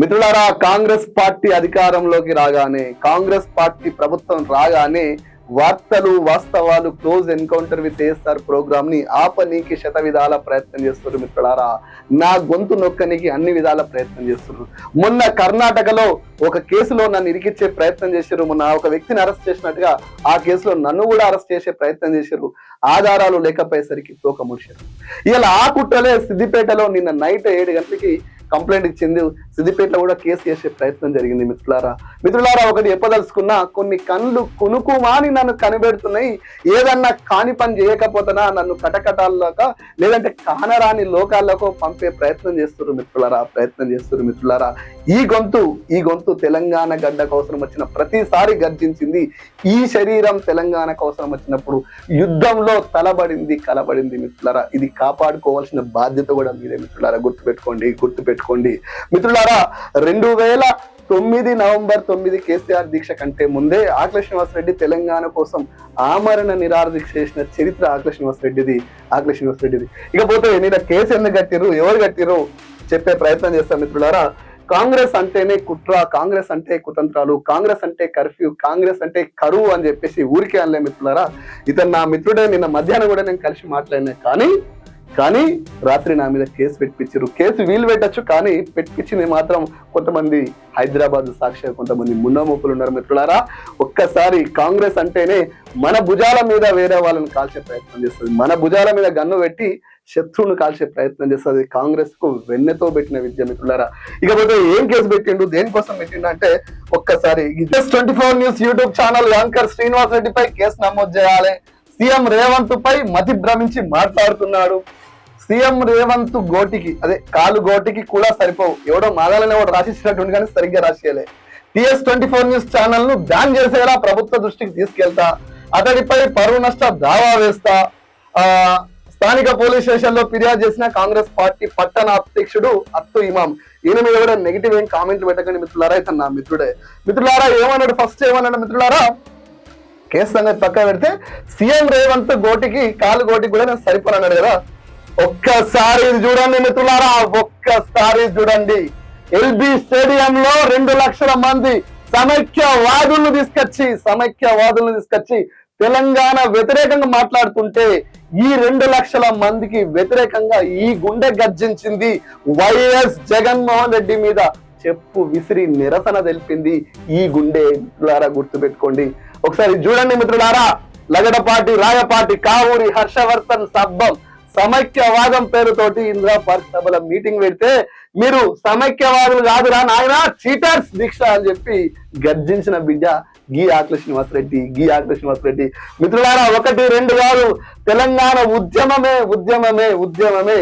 మిత్రులారా కాంగ్రెస్ పార్టీ అధికారంలోకి రాగానే కాంగ్రెస్ పార్టీ ప్రభుత్వం రాగానే వార్తలు వాస్తవాలు క్లోజ్ ఎన్కౌంటర్ విత్ ఏఎస్ఆర్ ప్రోగ్రామ్ని ఆపనీకి శత విధాల ప్రయత్నం చేస్తున్నారు మిత్రులారా. నా గొంతు నొక్కనికి అన్ని విధాల ప్రయత్నం చేస్తున్నారు. మొన్న కర్ణాటకలో ఒక కేసులో నన్ను ఇరికిచ్చే ప్రయత్నం చేశారు. మొన్న ఒక వ్యక్తిని అరెస్ట్ చేసినట్టుగా ఆ కేసులో నన్ను కూడా అరెస్ట్ చేసే ప్రయత్నం చేశారు. ఆధారాలు లేకపోయేసరికి తోక ముడిచారు. ఇలా ఆ కుట్రలే సిద్దిపేటలో నిన్న నైట్ ఏడు గంటలకి కంప్లైంట్ ఇచ్చింది సిద్దిపేటలో కూడా కేసు చేసే ప్రయత్నం జరిగింది మిత్రులారా. మిత్రులారా ఒకటి చెప్పదలుచుకున్న కొన్ని కళ్ళు కునుకుమాని నన్ను కనిపెడుతున్నాయి. ఏదన్నా కాని పని చేయకపోతేనా నన్ను కటకటాల్లోక లేదంటే కానరాని లోకాల్లోకో పంపే ప్రయత్నం చేస్తున్నారు మిత్రులారా ప్రయత్నం చేస్తున్నారు మిత్రులారా. ఈ గొంతు ఈ గొంతు తెలంగాణ గడ్డ కోసం వచ్చిన ప్రతిసారి గర్జించింది. ఈ శరీరం తెలంగాణ కోసం వచ్చినప్పుడు యుద్ధంలో తలబడింది కలబడింది మిత్రులారా. ఇది కాపాడుకోవాల్సిన బాధ్యత కూడా మీరే మిత్రులారా. గుర్తుపెట్టుకోండి గుర్తుపెట్టు గుర్తుపెట్టుకోండి మిత్రులారా రెండు వేల తొమ్మిది నవంబర్ తొమ్మిది కేసీఆర్ దీక్ష కంటే ముందే ఆకల శ్రీనివాసరెడ్డి తెలంగాణ కోసం ఆమరణ నిరాహార దీక్ష చేసిన చరిత్ర ఆకల శ్రీనివాసరెడ్డిది రెడ్డిది శ్రీనివాసరెడ్డిది. ఇకపోతే నేను కేసు ఎందుకు కట్టిరు ఎవరు కట్టిరు చెప్పే ప్రయత్నం చేస్తాను మిత్రులారా. కాంగ్రెస్ అంటేనే కుట్ర కాంగ్రెస్ అంటే కుతంత్రాలు కాంగ్రెస్ అంటే కర్ఫ్యూ కాంగ్రెస్ అంటే కరువు అని చెప్పేసి ఊరికే అనలే మిత్రులారా. ఇతను నా మిత్రుడే నిన్న మధ్యాహ్నం కూడా నేను కలిసి మాట్లాడినా కానీ కానీ రాత్రి నా మీద కేసు పెట్టించారు కేసు వీలు పెట్టచ్చు కానీ పెట్టించింది మాత్రం కొంతమంది హైదరాబాద్ సాక్షి కొంతమంది మున్నమూపులు ఉన్నారు మిత్రులారా. ఒక్కసారి కాంగ్రెస్ అంటేనే మన భుజాల మీద వేరే వాళ్ళని కాల్చే ప్రయత్నం చేస్తుంది. మన భుజాల మీద గన్ను పెట్టి శత్రువును కాల్చే ప్రయత్నం చేస్తుంది కాంగ్రెస్కు వెన్నెతో పెట్టిన విద్య మిత్రులారా. ఇకపోతే ఏం కేసు పెట్టిండు? దేనికోసం పెట్టిండు అంటే ఒక్కసారి twenty four news YouTube channel anchor Srinivas రెడ్డిపై కేసు నమోదు చేయాలి. సీఎం రేవంత్ పై మతి భ్రమించి మాట్లాడుతున్నాడు. సీఎం రేవంత్ గోటికి అదే కాలు గోటికి కూడా సరిపోవు. ఎవడో మాదాలని ఎవడు రాసిచ్చినట్టు కానీ సరిగ్గా రాసేయలే. టిఎస్ ట్వంటీ ఫోర్ న్యూస్ ఛానల్ను బ్యాన్ చేసేలా ప్రభుత్వ దృష్టికి తీసుకెళ్తా అతడిపై పరువు నష్ట దావా వేస్తా. ఆ స్థానిక పోలీస్ స్టేషన్లో ఫిర్యాదు చేసిన కాంగ్రెస్ పార్టీ పట్టణ అధ్యక్షుడు అత్తు ఇమాం ఈయన మీద కూడా నెగిటివ్ ఏం కామెంట్లు పెట్టకండి మిత్రులారా ఇతను నా మిత్రుడే. మిత్రులారా ఏమన్నాడు? ఫస్ట్ ఏమన్నాడు మిత్రులారా? కేసు సంగతి పక్క పెడితే సీఎం రేవంత్ గోటికి కాలు గోటికి కూడా నేను సరిపోనన్నాడు కదా. ఒక్కసారి చూడండి మిత్రులారా ఒక్కసారి చూడండి. ఎల్బి స్టేడియం లో రెండు లక్షల మంది సమైక్యవాదులను తీసుకొచ్చి సమైక్యవాదులను తీసుకొచ్చి తెలంగాణ వ్యతిరేకంగా మాట్లాడుతుంటే ఈ రెండు లక్షల మందికి వ్యతిరేకంగా ఈ గుండె గర్జించింది వైఎస్ జగన్మోహన్ రెడ్డి మీద. చెప్పు విసిరి నిరసన తెలిపింది ఈ గుండె మిత్రులారా గుర్తుపెట్టుకోండి. ఒకసారి చూడండి మిత్రులారా లగడపాటి రాయపాటి కావూరి హర్షవర్ధన్ సబ్బం. సమైక్యవాదం పేరుతోటి ఇందిరా పార్క్ సభల మీటింగ్ పెడితే మీరు సమైక్యవాదులు కాదురా నాయన చీటర్స్ దీక్ష అని చెప్పి గర్జించిన బిడ్డ గీ ఆకుల శ్రీనివాస్ రెడ్డి గీ ఆకుల శ్రీనివాస్ రెడ్డి. మిత్రులారా ఒకటి రెండు కాదు తెలంగాణ ఉద్యమమే ఉద్యమమే ఉద్యమమే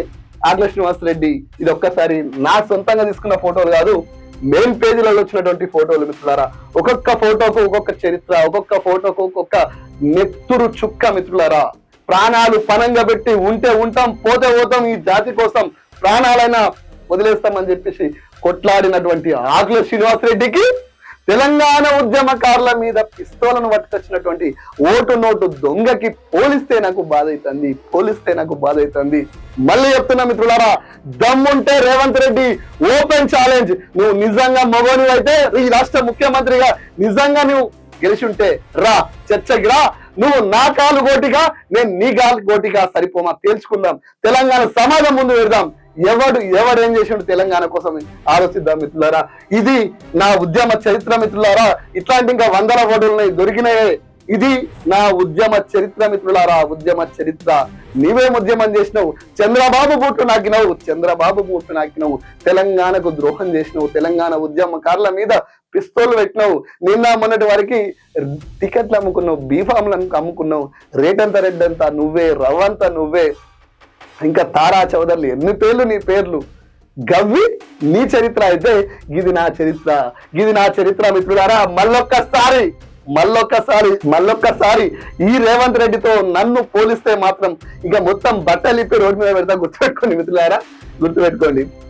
ఆకుల శ్రీనివాస్ రెడ్డి. ఇది ఒక్కసారి నా సొంతంగా తీసుకున్న ఫోటోలు కాదు మెయిన్ పేజీలలో వచ్చినటువంటి ఫోటోలు మిత్రులారా. ఒక్కొక్క ఫోటోకు ఒక్కొక్క చరిత్ర ఒక్కొక్క ఫోటోకు ఒక్కొక్క నెత్తురు చుక్క మిత్రులారా. ప్రాణాలు పనంగా పెట్టి ఉంటే ఉంటాం పోతే పోతాం ఈ జాతి కోసం ప్రాణాలైనా వదిలేస్తామని చెప్పేసి కొట్లాడినటువంటి ఆకుల శ్రీనివాస్ రెడ్డికి తెలంగాణ ఉద్యమకారుల మీద పిస్తోలను పట్టుకొచ్చినటువంటి ఓటు నోటు దొంగకి పోలిస్తే నాకు బాధ అవుతుంది పోలిస్తే నాకు బాధ అవుతుంది. మళ్ళీ చెప్తున్నా మిత్రులారా దమ్ముంటే రేవంత్ రెడ్డి ఓపెన్ ఛాలెంజ్. నువ్వు నిజంగా మగోని అయితే ఈ రాష్ట్ర ముఖ్యమంత్రిగా నిజంగా నువ్వు గెలిచి ఉంటే రా చర్చకి రా నువ్వు నా కాలు గోటిగా నేను నీ కాలు గోటిగా సరిపోమా? తేల్చుకుందాం. తెలంగాణ సమాజం ముందు పెడదాం. ఎవడు ఎవడు ఏం చేసిండు తెలంగాణ కోసం ఆలోచిద్దాం మిత్రులారా. ఇది నా ఉద్యమ చరిత్ర మిత్రులారా. ఇట్లాంటి ఇంకా వందల ఫోటోలు దొరికినాయే. ఇది నా ఉద్యమ చరిత్ర మిత్రులారా ఉద్యమ చరిత్ర. నీవేం ఉద్యమం చేసినావు. చంద్రబాబు బూట్లు నాకినావు చంద్రబాబు బూట్లు నాకినావు. తెలంగాణకు ద్రోహం చేసినావు. తెలంగాణ ఉద్యమకారుల మీద పిస్తోల్ పెట్టినావు. నిన్న మొన్నటి వారికి టికెట్లు అమ్ముకున్నావు బీఫామ్లు అమ్ముకున్నావు రేటంత రెడ్డంతా నువ్వే రవ్వంతా నువ్వే. ఇంకా తారా చౌదర్లు ఎన్ని పేర్లు నీ పేర్లు? గవ్వి నీ చరిత్ర అయితే ఇది నా చరిత్ర. ఇది నా చరిత్ర మిత్రులారా మళ్ళొక్కసారి మళ్ళొక్కసారి మళ్ళొక్కసారి ఈ రేవంత్ రెడ్డితో నన్ను పోలిస్తే మాత్రం ఇక మొత్తం బట్టలిప్పి రోడ్డు మీద పెడతా గుర్తుపెట్టుకోండి మిత్రులారా గుర్తుపెట్టుకోండి.